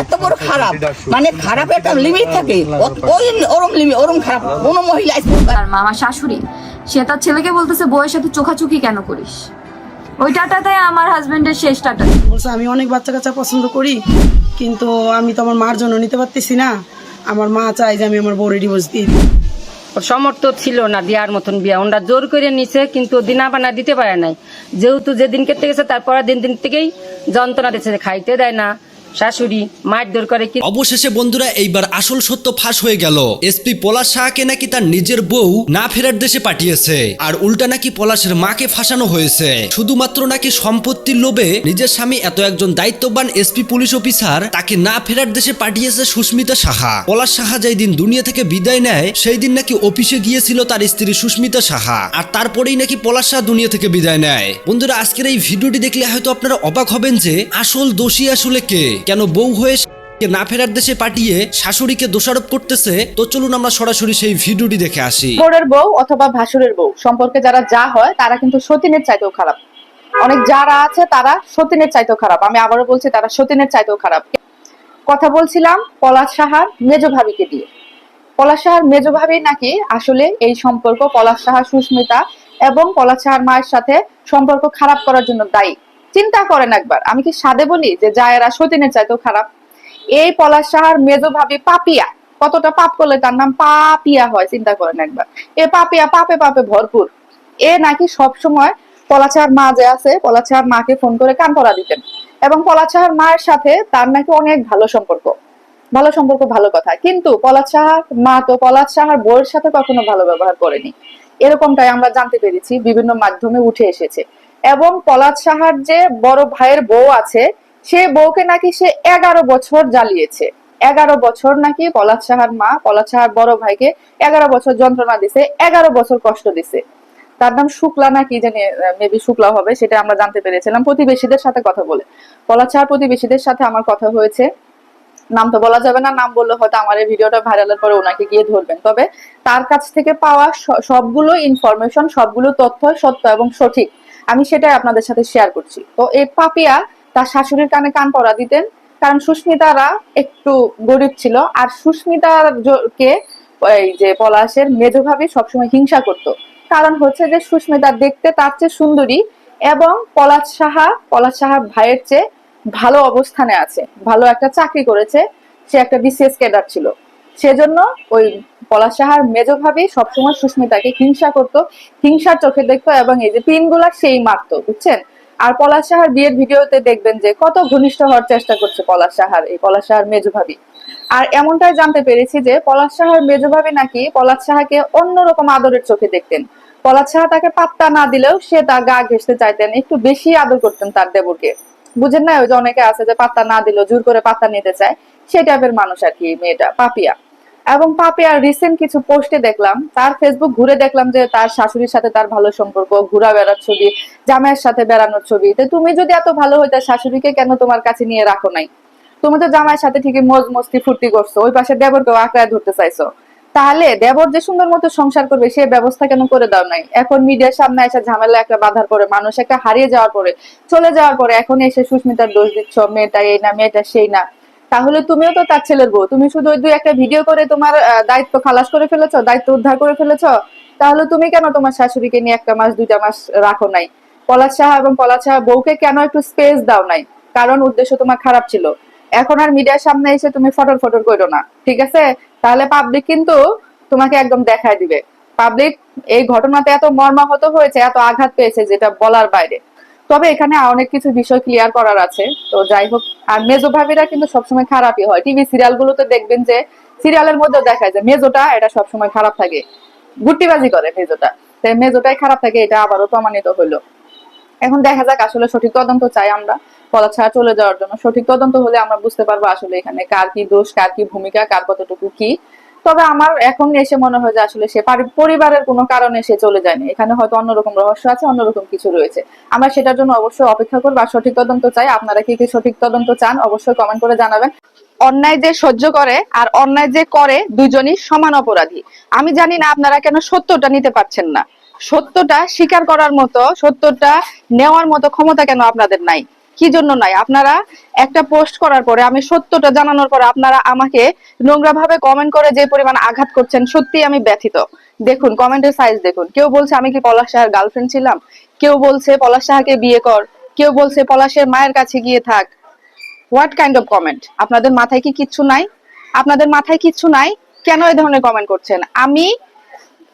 এত বড় খারাপ। মানে খারাপ একটা লিমিট থাকে। ওই ওরম লিমিট ওরম খারাপ। কোনো মহিলা তার মামা শাশুড়ি সে তার ছেলেকে বলতেছে বউয়ের সাথে চোখাচুকি কেন করিস? ওই টাটাটাই আমার হাজবেন্ডের শেষ টাটা। বলছে আমি অনেক বাচ্চা কাচ্চা পছন্দ করি কিন্তু আমি তো আমার মার জন্য নিতে পারতেছি না। আমার মা চাই যে আমি আমার বউরে ডিভোর্স দিই। ওর সমর্থ ছিল না দেওয়ার মতন বিয়া। ওনারা জোর করে নিছে কিন্তু দিনা বানা দিতে পারে নাই। যেহেতু যেদিন কেটে গেছে তারপরে দিন দিন থেকেই যন্ত্রণা দিচ্ছে খাইতে দেয় না। শাশুড়ি মারধর করে কি অবশেষে বন্ধুরা, এইবার আসল সত্য ফাঁস হয়ে গেল। এসপি পলাশ শাহকে নাকি তার নিজের বউ না ফেরার দেশে পাঠিয়েছে, আর উল্টা নাকি পলাশের মাকে ফাঁসানো হয়েছে। শুধুমাত্র নাকি সম্পত্তির লোভে নিজের স্বামী এত একজন দায়িত্ববান এসপি পুলিশ অফিসার তাকে না ফেরার দেশে পাঠিয়েছে সুস্মিতা সাহা। পলাশ সাহা যেই দিন দুনিয়া থেকে বিদায় নেয়, সেই দিন নাকি অফিসে গিয়েছিল তার স্ত্রী সুস্মিতা সাহা, আর তারপরেই নাকি পলাশ শাহ দুনিয়া থেকে বিদায় নেয়। বন্ধুরা, আজকের এই ভিডিওটি দেখলে হয়তো আপনারা অবাক হবেন যে, আসল দোষী আসলে কে? কেন বউ হয়ে না ফেরার দেশে পাঠিয়ে শাশুড়িকে দোষারোপ করতেছে? তো চলুন আমরা সরাসরি সেই ভিডিওটি দেখে আসি। বোরের বউ অথবা ভাসুরের বউ, সম্পর্কে যারা যা হয়, তারা কিন্তু সতীনের চাইতেও খারাপ। অনেক যারা আছে, তারা সতীনের চাইতেও খারাপ। আমি আবারও বলছি, তারা সতীনের চাইতেও খারাপ। কথা বলছিলাম পলাশ সাহার মেজ ভাবিকে দিয়ে। পলাশ সাহার মেজ ভাবি নাকি আসলে এই সম্পর্ক পলাশ সাহা সুস্মিতা এবং পলাশ সাহার মায়ের সাথে সম্পর্ক খারাপ করার জন্য দায়ী। চিন্তা করেন একবার। আমি কি সাদে বলি যে জায়েরা সতীনের চাইতেও খারাপ? এই পলাশ সাহার মেজ ভাবি পাপিয়া। কতটা পাপ করলে তার নাম পাপিয়া হয়, চিন্তা করেন একবার। এ পাপিয়া পাপে পাপে ভরপুর। এ নাকি সব সময় পলাচার মা যে আছে পলাচার মাকে ফোন করে কান পড়া দিতেন। এবং পলাচার মায়ের সাথে তার নাকি অনেক ভালো সম্পর্ক। ভালো সম্পর্ক, ভালো কথা। কিন্তু পলাশ সাহার মা তো পলাশ সাহার বউয়ের সাথে কখনো ভালো ব্যবহার করেনি। এরকমটাই আমরা জানতে পেরেছি, বিভিন্ন মাধ্যমে উঠে এসেছে। এবং পলাশ সাহার যে বড় ভাইয়ের বউ আছে, সে বউকে নাকি সে এগারো বছর জ্বালিয়েছে। এগারো বছর নাকি পলাশ সাহার মা, পলাশ সাহার বড় ভাইকে এগারো বছর যন্ত্রণা দিছে, এগারো বছর কষ্ট দিছে। তার নাম শুক্লা না কি জানি মেবি শুক্লা হবে, সেটা আমরা জানতে পেরেছিলাম। প্রতিবেশীদের সাথে কথা বলে। পলাশ সাহার প্রতিবেশীদের সাথে আমার কথা হয়েছে। নাম তো বলা যাবে না, নাম বললে হয়তো আমার এই ভিডিওটা ভাইরালের পরে ওনাকে গিয়ে ধরবেন। তবে তার কাছ থেকে পাওয়া সবগুলো ইনফরমেশন সবগুলো তথ্য সত্য এবং সঠিক। আমি সেটাই আপনাদের সাথে শেয়ার করছি। তো এই পাপিয়া তার শাশুড়ির কানে কান পড়া দিতেন, কারণ সুস্মিতারা একটু গরিব ছিল, আর সুস্মিতার জ- কে এই যে পলাশের মেজ ভাবি সবসময় হিংসা করত। কারণ হচ্ছে যে সুস্মিতা দেখতে তার চেয়ে সুন্দরী এবং পলাশ সাহা পলাশ সাহা ভাইয়ের চেয়ে ভালো অবস্থানে আছে, ভালো একটা চাকরি করেছে, সে একটা বিসিএস ক্যাডার ছিল। সেজন্য ওই পলাশ সাহার মেজ ভাবি সবসময় সুস্মিতাকে হিংসা করতো, হিংসার চোখে দেখতো এবং এই যে পিনগুলা সেই মারতো, বুঝছেন? আর পলাশ সাহার বিয়ের ভিডিওতে দেখবেন যে কত ঘনিষ্ঠ হওয়ার চেষ্টা করছে পলাশ সাহার এই পলাশ সাহার মেজ ভাবি। আর এমনটাই জানতে পেরেছি যে পলাশ সাহার মেজ ভাবি নাকি পলাশ সাহাকে অন্যরকম আদরের চোখে দেখতেন। পলাশ সাহা তাকে পাত্তা না দিলেও সে তার গা ঘেসতে চাইতেন, একটু বেশি আদর করতেন তার দেবরকে। বুঝেন না, ওই যে অনেকে আছে যে পাত্তা না দিলেও জোর করে পাত্তা নিতে চায়, সেই টাইপের মানুষ আর কি মেয়েটা, পাপিয়া। এবং পাপিয়ার রিসেন্ট কিছু পোস্টে দেখলাম, তার ফেসবুক ঘুরে দেখলাম যে তার শাশুড়ির সাথে তার ভালো সম্পর্ক, ঘোরা বেড়ার ছবি, জামাইয়ের সাথে বেড়ানোর ছবি। তো তুমি যদি এত ভালো হইতে, শাশুড়িকে কেন তোমার কাছে নিয়ে রাখো নাই? তুমি তো জামাইয়ের সাথে ঠিকই মজ মস্তি ফুর্তি করছ, ওই পাশে দেবরকেও আঁকড়ায় ধরতে চাইছো। তাহলে দেবর যে সুন্দর মতো সংসার করবে, সে ব্যবস্থা কেন করে দাও নাই? এখন মিডিয়ার সামনে এসে ঝামেলা একটা বাধার পরে, মানুষ একটা হারিয়ে যাওয়ার পরে, চলে যাওয়ার পরে, এখন এসে সুস্মিতার দোষ দিচ্ছ, মেয়েটা এই না, মেয়েটা সেই না। তাহলে তুমিও তো তার ছেলের বউ। তুমি শুধু দুই একটা ভিডিও করে তোমার দায়িত্ব খালাস করে ফেলেছো, দায়িত্ব উদ্ধার করে ফেলেছো, তাহলে তুমি কেন তোমার শাশুড়িকে নিয়ে একটা মাস, দুইটা মাস রাখো নাই? পলাশ সাহা এবং পলাশ সাহা বউকে কেন একটু স্পেস দাও নাই? কারণ উদ্দেশ্য তোমার খারাপ ছিল। এখন আর মিডিয়ার সামনে এসে তুমি ফটর ফটর করো না, ঠিক আছে? তাহলে পাবলিক কিন্তু তোমাকে একদম দেখায় দিবে। পাবলিক এই ঘটনাতে এত মর্মাহত হয়েছে, এত আঘাত পেয়েছে যেটা বলার বাইরে। তবে এখানে অনেক কিছু বিষয় ক্লিয়ার করার আছে। তো যাই হোক, আর মেজো ভাবিরা কিন্তু সবসময় খারাপই হয়। টিভি সিরিয়াল গুলোতে দেখবেন যে, সিরিয়ালের মধ্যে দেখায় যে মেজোটা, এটা সবসময় খারাপ থাকে। গুট্টিবাজি করে মেজোটা। তাই মেজোটাই খারাপ থাকে, এটা আবারও প্রমাণিত হলো। এখন দেখা যাক আসলে সঠিক তদন্ত চাই আমরা। পলা ছাড়া চলে যাওয়ার জন্য সঠিক তদন্ত হলে আমরা বুঝতে পারব আসলে এখানে কার কি দোষ, কার কি ভূমিকা, কার কতটুকু কি। তবে আমার এখন এসে মনে হয় যে আসলে সে পরিবারের কোনো কারণে সে চলে যায়নি। এখানে হয়তো অন্যরকম রহস্য আছে, অন্যরকম কিছু রয়েছে। আমরা সেটার জন্য অবশ্যই অপেক্ষা করব আর সঠিক তদন্ত চাই। আপনারা কি কি সঠিক তদন্ত চান অবশ্যই কমেন্ট করে জানাবেন। অন্যায় যে সহ্য করে আর অন্যায় যে করে দুজনই সমান অপরাধী। আমি জানি না আপনারা কেন সত্যটা নিতে পারছেন না। সত্যটা স্বীকার করার মতো, সত্যটা নেওয়ার মতো ক্ষমতা কেন আপনাদের নাই? কি জন্য নাই? আপনারা একটা পোস্ট করার পরে আমি সত্যটা জানানোর পরে আপনারা আমাকে নোংরা ভাবে কমেন্ট করে যে পরিমাণ আঘাত করছেন সত্যি আমি ব্যথিত। দেখুন কমেন্টের সাইজ দেখুন। কেউ বলছে, আমি কি পলাশ সাহার গার্লফ্রেন্ড ছিলাম? কেউ বলছে, পলাশ সাহাকে বিয়ে কর। কেউ বলছে পলাশের মায়ের কাছে গিয়ে থাক। হোয়াট কাইন্ড অফ কমেন্ট আপনাদের মাথায় কি কিচ্ছু নাই? আপনাদের মাথায় কিচ্ছু নাই? কেন এই ধরনের কমেন্ট করছেন? আমি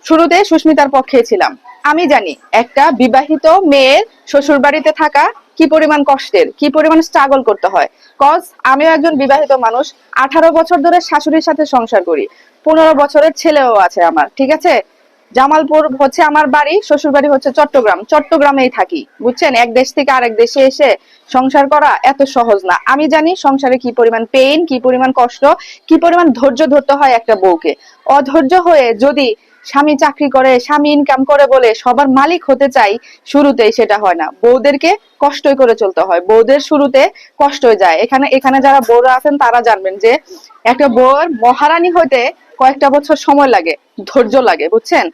শুরুতে সুস্মিতার পক্ষে ছিলাম। আমি জানি, একটা বিবাহিত মেয়ের শ্বশুর বাড়িতে থাকা কি পরিমাণ কষ্টের, কি পরিমাণ স্ট্রাগল করতে হয়? কজ আমিও একজন বিবাহিত মানুষ, আঠারো বছর ধরে শাশুড়ির সাথে সংসার করি, পনেরো বছরের ছেলেও আছে আমার, ঠিক আছে? জামালপুর হচ্ছে আমার বাড়ি শ্বশুর বাড়ি হচ্ছে চট্টগ্রাম, চট্টগ্রামেই থাকি, বুঝছেন? এক দেশ থেকে আরেক দেশে এসে সংসার করা এত সহজ না। আমি জানি সংসারে কি পরিমাণ পেইন কি পরিমাণ কষ্ট, কি পরিমাণ ধৈর্য ধরতে হয় একটা বউকে। অধৈর্য হয়ে যদি স্বামী চাকরি করে, স্বামী ইনকাম করে বলে সবার মালিক হতে চাই, শুরুতেই সেটা হয় না। বউদেরকে কষ্টই করে চলতে হয়। বউদের শুরুতে কষ্ট যায়। এখানে এখানে যারা বউরা আছেন, তারা জানবেন যে একটা বউয়ের মহারানী হইতে কয়েকটা বছর সময় লাগে, ধৈর্য লাগে, বুঝছেন?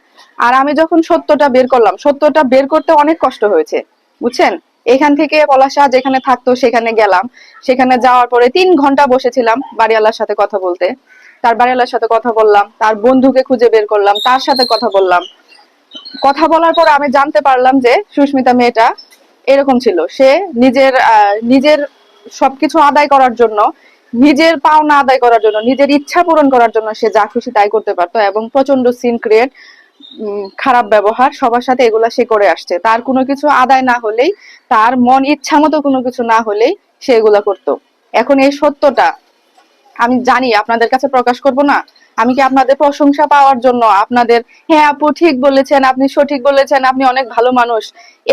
আর আমি যখন সত্যটা বের করলাম, সত্যটা বের করতে অনেক কষ্ট হয়েছে, বুঝছেন? এখান থেকে পলাশা যেখানে থাকতো, সেখানে গেলাম। সেখানে যাওয়ার পরে তিন ঘণ্টা বসেছিলাম বাড়িওয়ালার সাথে কথা বলতে। তার বাড়িওয়ালার সাথে কথা বললাম, তার বন্ধুকে খুঁজে বের করলাম, তার সাথে কথা বললাম। কথা বলার পর আমি জানতে পারলাম যে সুস্মিতা মেয়েটা এরকম ছিল। সে নিজের নিজের সবকিছু আদায় করার জন্য, নিজের পাওনা আদায় করার জন্য, নিজের ইচ্ছা পূরণ করার জন্য সে যা খুশি তাই করতে পারতো এবং প্রচণ্ড সিন ক্রিয়েট খারাপ ব্যবহার, সবার সাথে এগুলা সে করে আসছে। তার কোনো কিছু আদায় না হলেই, তার মন ইচ্ছা মতো কোনো কিছু না হলেই সে এগুলা করতো। এখন এই সত্যটা আমি জানি আপনাদের কাছে প্রকাশ করব না। আমি কি আপনাদের প্রশংসা পাওয়ার জন্য আপনাদের হ্যাঁ আপু, ঠিক বলেছেন, আপনি সঠিক বলেছেন, আপনি অনেক ভালো মানুষ।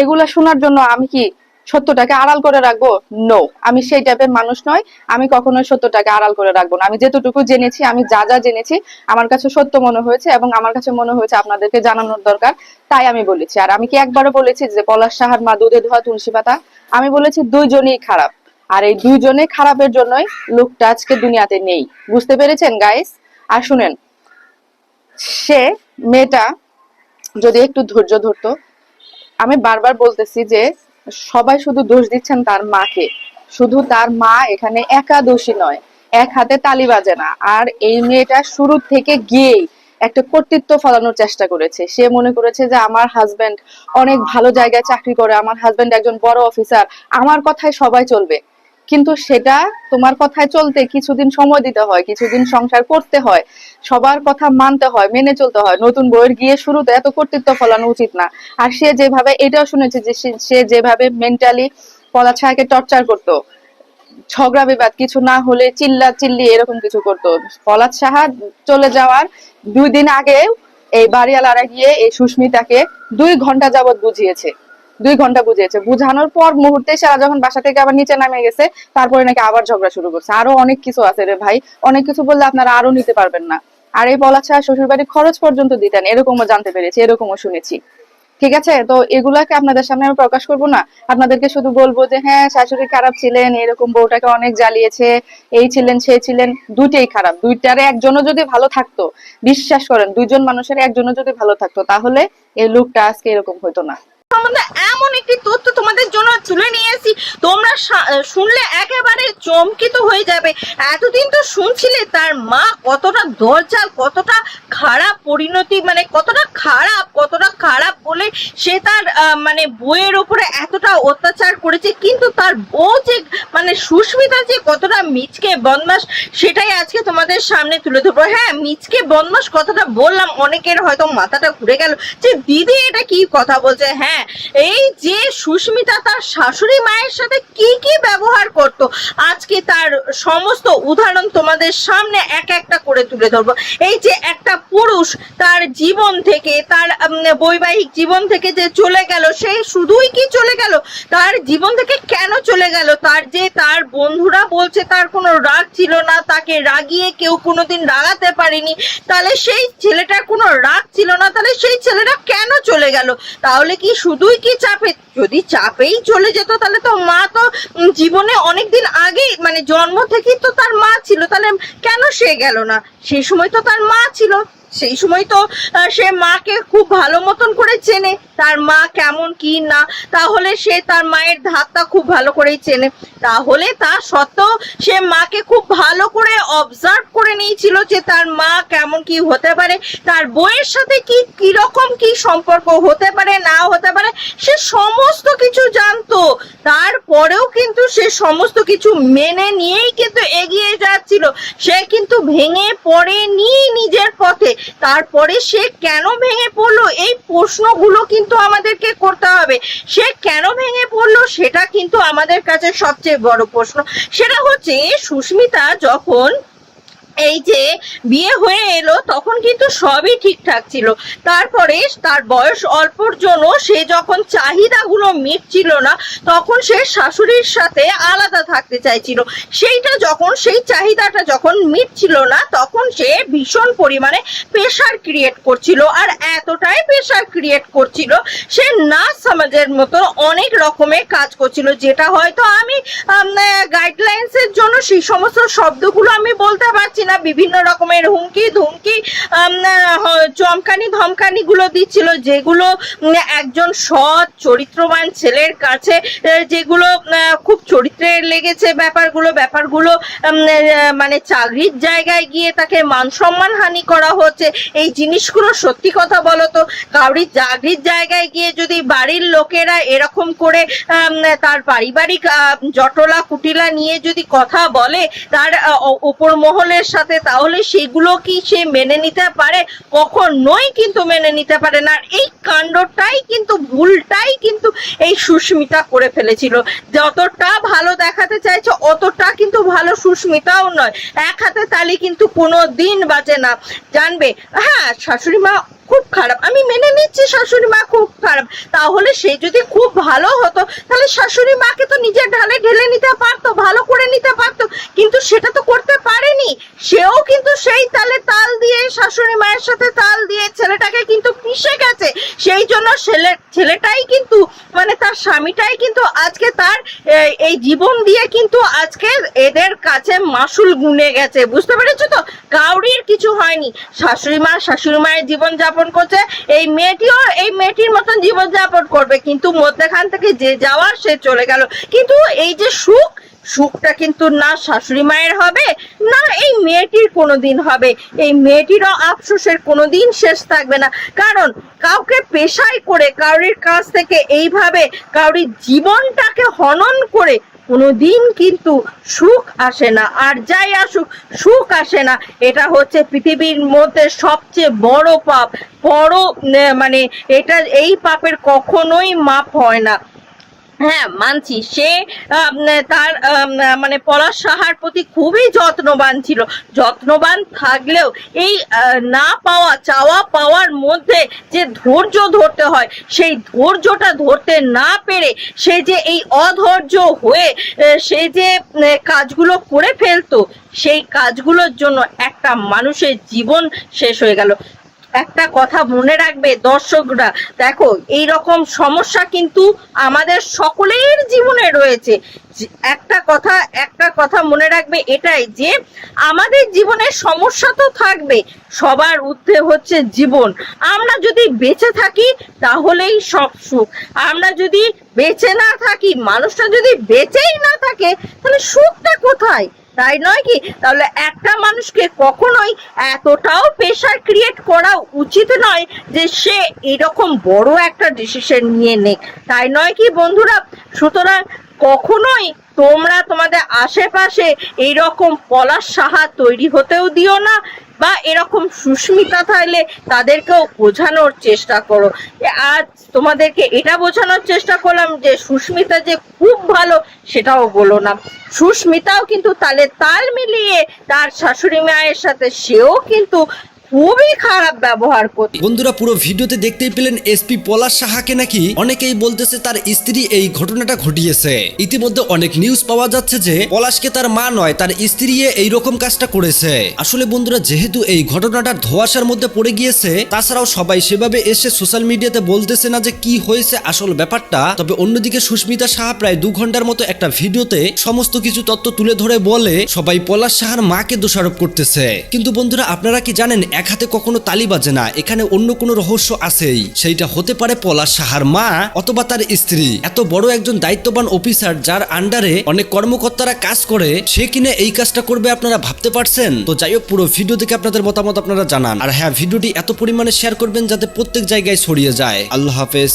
এগুলা শোনার জন্য আমি কি সত্যটাকে আড়াল করে রাখব? নো আমি সেই টাইপের মানুষ নয় আমি কখনোই সত্যটাকে আড়াল করে রাখব না। আমি যেতটুকু জেনেছি, আমি যা যা জেনেছি, আমার কাছে সত্য মনে হয়েছে এবং আমার কাছে মনে হয়েছে আপনাদেরকে জানানোর দরকার। তাই আমি বলেছি। আর আমি কি একবারও বলেছি যে পলাশ সাহার মা দুধে ধোয়া তুলসী পাতা? আমি বলেছি দুইজনই খারাপ। আর এই দুইজনে খারাপের জন্যই লোকটা আজকে দুনিয়াতে নেই। বুঝতে পেরেছেন গাইস আর শুনেন, সে মেয়েটা যদি একটু ধৈর্য ধরতো, আমি বারবার বলতেছি যে সবাই শুধু দোষ দিচ্ছেন তার মাকে। শুধু তার মা এখানে একা দোষী নয়, এক হাতে তালি বাজে না। আর এই মেয়েটা শুরু থেকে গিয়েই একটা কর্তৃত্ব ফলানোর চেষ্টা করেছে। সে মনে করেছে যে আমার হাজবেন্ড অনেক ভালো জায়গায় চাকরি করে, আমার হাজবেন্ড একজন বড় অফিসার আমার কথায় সবাই চলবে। কিন্তু সেটা তোমার কথায় চলতে কিছুদিন সময় দিতে হয়, কিছুদিন সংসার করতে হয়, সবার কথা মানতে হয়, মেনে চলতে হয়। নতুন বইয়ের গিয়ে শুরুতে এত কর্তৃত্ব ফলানো উচিত না। আর সে যেভাবে, এটাও শুনেছে যে সে- যেভাবে মেন্টালি পলাছায়াকে টর্চার করতো। ঝগড়া বিবাদ কিছু না হলে চিল্লা চিল্লি এরকম কিছু করতো। পলাদ সাহা চলে যাওয়ার দুই দিন আগে এই বাড়িওয়ালারা গিয়ে এই সুস্মিতাকে দুই ঘণ্টা যাবত বুঝিয়েছে। দুই ঘণ্টা বুঝিয়েছে। বুঝানোর পর মুহূর্তে সারা যখন বাসা থেকে আবার নিচে নামে গেছে, তারপরে নাকি আবার ঝগড়া শুরু করছে। আরও অনেক কিছু আছে রে ভাই। অনেক কিছু বললে আপনারা আরও নিতে পারবেন না। আর এই পলাদ সাহা শ্বশুর বাড়ির খরচ পর্যন্ত দিতেন, এরকমও জানতে পেরেছি, এরকমও শুনেছি। ঠিক আছে? তো এগুলাকে আপনাদের সামনে আমি প্রকাশ করব না? আপনাদেরকে শুধু বলব যে হ্যাঁ শাশুড়ি খারাপ ছিলেন, এরকম বউটাকে অনেক জ্বালিয়েছে, এই ছিলেন, সে ছিলেন, দুইটাই খারাপ। দুইটারে একজনও যদি ভালো থাকতো, বিশ্বাস করেন, দুইজন মানুষের একজনও যদি ভালো থাকতো, তাহলে এই লোকটা আজকে এরকম হতো না। এমন একটি তথ্য তোমাদের জন্য তুলে তোমরা শুনলে একেবারে চমকিত হয়ে যাবে। এতদিন তো শুনছিলে তার মা কতটা কতটা খারাপ পরিণতি মানে কতটা খারাপ কতটা খারাপ বলে সে তার মানে বইয়ের উপরে এতটা অত্যাচার করেছে। কিন্তু তার বউ যে মানে সুস্মিতা যে কতটা মিচকে বদমাস সেটাই আজকে তোমাদের সামনে তুলে ধরবো। হ্যাঁ মিচকে বদমাস কথাটা বললাম, অনেকের হয়তো মাথাটা ঘুরে গেল যে, দিদি, এটা কি কথা বলছে? হ্যাঁ এই যে সুস্মিতা তার শাশুড়ি মায়ের সাথে কি কি ব্যবহার করত, আজকে তার সমস্ত উদাহরণ তোমাদের সামনে এক একটা করে তুলে ধরবো। এই যে একটা পুরুষ তার জীবন থেকে, তার বৈবাহিক জীবন থেকে যে চলে গেল, সে শুধুই কি চলে গেল? তার জীবন থেকে কেন চলে গেল? তার যে তার বন্ধুরা বলছে তার কোনো রাগ ছিল না, তাকে রাগিয়ে কেউ কোনোদিন রাগাতে পারেনি, তাহলে সেই ছেলেটার কোনো রাগ ছিল না, তাহলে সেই ছেলেটা কেন চলে গেল? তাহলে কি শুধুই কি চাপে? যদি চাপেই চলে যেত, তাহলে তো মা তো জীবনে অনেক দিন আগেই মানে জন্ম থেকেই তো তার মা ছিল। তাহলে কেন সে গেল না? সে সময় তো তার মা ছিল। সেই সময় তো সে মাকে খুব ভালো মতন করে চেনে। তার মা কেমন কি না, তাহলে সে তার মায়ের ধাতটা খুব ভালো করেই চেনে। তাহলে তা সত্ত্বেও সে মাকে খুব ভালো করে অবজার্ভ করে নিয়েছিল যে তার মা কেমন কি হতে পারে, তার বইয়ের সাথে কি কীরকম কি সম্পর্ক হতে পারে, না হতে পারে, সে সমস্ত কিছু জানতো। তারপরেও কিন্তু সে সমস্ত কিছু মেনে নিয়েই কিন্তু এগিয়ে যাচ্ছিল। সে কিন্তু ভেঙে পড়েনি নিজের পথে। তারপরে সে কেন ভেঙে পড়ল? এই প্রশ্নগুলো কিন্তু আমাদেরকে করতে হবে। সে কেন ভেঙে পড়ল সেটা কিন্তু আমাদের কাছে সবচেয়ে বড় প্রশ্ন। সেটা হচ্ছে, সুস্মিতা যখন এই যে বিয়ে হয়ে এলো, তখন কিন্তু সবই ঠিকঠাক ছিল। তারপরে তার বয়স অল্পর জন্য সে যখন চাহিদাগুলো মিটছিল না, তখন সে শাশুড়ির সাথে আলাদা থাকতে চাইছিল। সেইটা যখন, সেই চাহিদাটা যখন মিটছিল না, তখন সে ভীষণ পরিমাণে প্রেশার ক্রিয়েট করছিল আর এতটাই প্রেশার ক্রিয়েট করছিল, সে না সমাজের মতো অনেক রকমের কাজ করছিল, যেটা হয়তো আমি গাইডলাইন্সের জন্য সেই সমস্ত শব্দগুলো আমি বলতে পারছি না, বিভিন্ন রকমের হুমকি, ধুমকি চমকানি ধমকানি গুলো দিচ্ছিল, যেগুলো একজন সৎ, চরিত্রবান ছেলের কাছে যেগুলো খুব চরিত্রে লেগেছে ব্যাপারগুলো ব্যাপারগুলো মানে চাকরির জায়গায় গিয়ে তাকে মান সম্মান হানি করা হচ্ছে। এই জিনিসগুলো সত্যি কথা বলো তো কাউরির চাকরির জায়গায় গিয়ে যদি বাড়ির লোকেরা এরকম করে তার পারিবারিক জটলা, কুটিলা নিয়ে যদি কথা বলে, তার ওপর মহলের সাথে, তাহলে সেগুলো কি সে মেনে নিতে পারে? কখনোই কিন্তু মেনে নিতে পারে না। এই কাণ্ডটাই কিন্তু, ভুলটাই কিন্তু এই সুস্মিতা করে ফেলেছিল। যতটা ভালো দেখাতে চাইছে, অতটা কিন্তু ভালো সুস্মিতাও নয়। এক হাতে তালি কিন্তু কোনো দিন বাজে না। জানবে? হ্যাঁ শাশুড়ি মা খুব খারাপ। আমি মেনে নিচ্ছি শাশুড়ি মা খুব খারাপ। তাহলে সে যদি খুব ভালো হতো, তাহলে শাশুড়ি মাকে তো নিজের ঢালে ঢেলে নিতে পারতো, ভালো করে নিতে পারতো। কিন্তু সেটা তো করতে পারেনি। সেও কিন্তু সেই তালে তাল দিয়ে শাশুড়ি মায়ের সাথে তাল দিয়ে ছেলেটাকে কিন্তু পিষে গেছে। সেই জন্য ছেলে, ছেলেটাই কিন্তু মানে তার স্বামীটাই কিন্তু আজকে তার এই জীবন দিয়ে কিন্তু আজকে এদের কাছে মাসুল গুনে গেছে। বুঝতে পেরেছ তো? কাউরির কিছু হয়নি। শাশুড়ি মা, শাশুড়ি মায়ের জীবন যাপন করছে, এই মেয়েটিও এই মেয়েটির মতন জীবন যাপন করবে। কিন্তু মধ্যখান থেকে যে যাওয়ার, সে চলে গেল। কিন্তু এই যে সুখ, সুখটা কিন্তু না শাশুড়ি মায়ের হবে, না এই মেয়েটির কোনোদিন হবে। এই মেয়েটিরও আফসোসের কোনোদিন শেষ থাকবে না। কারণ কাউকে পেশাই করে কাউরির কাছ থেকে এইভাবে কাউরির জীবনটাকে হনন করে কোনোদিন কিন্তু সুখ আসে না। আর যাই আসুক, সুখ আসে না, এটা হচ্ছে পৃথিবীর মধ্যে সবচেয়ে বড় পাপ। বড় মানে এটা, এই পাপের কখনোই মাপ হয় না। হ্যাঁ মানছি। সে তার মানে পলাশ সাহার প্রতি খুবই যত্নবান ছিল। যত্নবান থাকলেও এই না পাওয়া, চাওয়া পাওয়ার মধ্যে যে ধৈর্য ধরতে হয়, সেই ধৈর্যটা ধরতে না পেরে সে যে এই অধৈর্য হয়ে সে যে কাজগুলো করে ফেলতো, সেই কাজগুলোর জন্য একটা মানুষের জীবন শেষ হয়ে গেল। একটা কথা মনে রাখবে দর্শকরা। দেখো এই রকম সমস্যা কিন্তু আমাদের সকলের জীবনে রয়েছে। একটা কথা একটা কথা মনে রাখবে এটাই যে, আমাদের জীবনে সমস্যা তো থাকবে, সবার ঊর্ধ্বে হচ্ছে জীবন। আমরা যদি বেঁচে থাকি, তাহলেই সব সুখ। আমরা যদি বেঁচে না থাকি, মানুষটা যদি বেঁচেই না থাকে, তাহলে সুখটা কোথায়? তাই নয় কি? তাহলে একটা মানুষকে কখনোই এতটাও প্রেশার ক্রিয়েট করা উচিত নয় যে সে এরকম বড় একটা ডিসিশন নিয়ে নেক। তাই নয় কি বন্ধুরা? সুতরাং কখনোই তোমরা তোমাদের আশেপাশে এইরকম পলাশ সাহা তৈরি হতেও দিও না, বা এরকম সুস্মিতা থাকলে তাদেরকেও বোঝানোর চেষ্টা করো। আজ তোমাদেরকে এটা বোঝানোর চেষ্টা করলাম যে সুস্মিতা যে খুব ভালো সেটাও বলো না। সুস্মিতাও কিন্তু তালে তাল মিলিয়ে তার শাশুড়ি মায়ের সাথে সেও কিন্তু খুবই খারাপ ব্যবহার করতো বন্ধুরা, পুরো ভিডিওতে দেখতেই পেলেন এসপি পলাশ সাহাকে নাকি অনেকেই বলতেছে তার স্ত্রী এই ঘটনাটা ঘটিয়েছে। ইতিমধ্যে অনেক নিউজ পাওয়া যাচ্ছে যে পলাশকে তার মা নয়, তার স্ত্রী এই রকম কাজটা করেছে। আসলে বন্ধুরা, যেহেতু এই ঘটনাটা ধোয়াশার মধ্যে পড়ে গিয়েছে, তাছাড়াও সবাই সেভাবে এসে সোশ্যাল মিডিয়াতে বলতেছে না যে কি হয়েছে আসল ব্যাপারটা। তবে অন্যদিকে সুস্মিতা সাহা প্রায় দু ঘণ্টার মতো একটা ভিডিওতে সমস্ত কিছু তথ্য তুলে ধরে বলে সবাই পলাশ সাহার মাকে দোষারোপ করতেছে। কিন্তু বন্ধুরা, আপনারা কি জানেন এক হাতে কখনো তালি বাজে না, এখানে অন্য কোনো রহস্য আছেই। সেইটা হতে পারে পলাশ সাহার মা অথবা তার স্ত্রী। এত বড় একজন দায়িত্ববান অফিসার যার আন্ডারে অনেক কর্মকর্তারা কাজ করে, সে কিনে এই কাজটা করবে আপনারা ভাবতে পারছেন? তো যাই হোক, পুরো ভিডিও থেকে আপনাদের মতামত আপনারা জানান। আর হ্যাঁ ভিডিওটি এত পরিমাণে শেয়ার করবেন যাতে প্রত্যেক জায়গায় ছড়িয়ে যায়। আল্লাহ হাফেজ।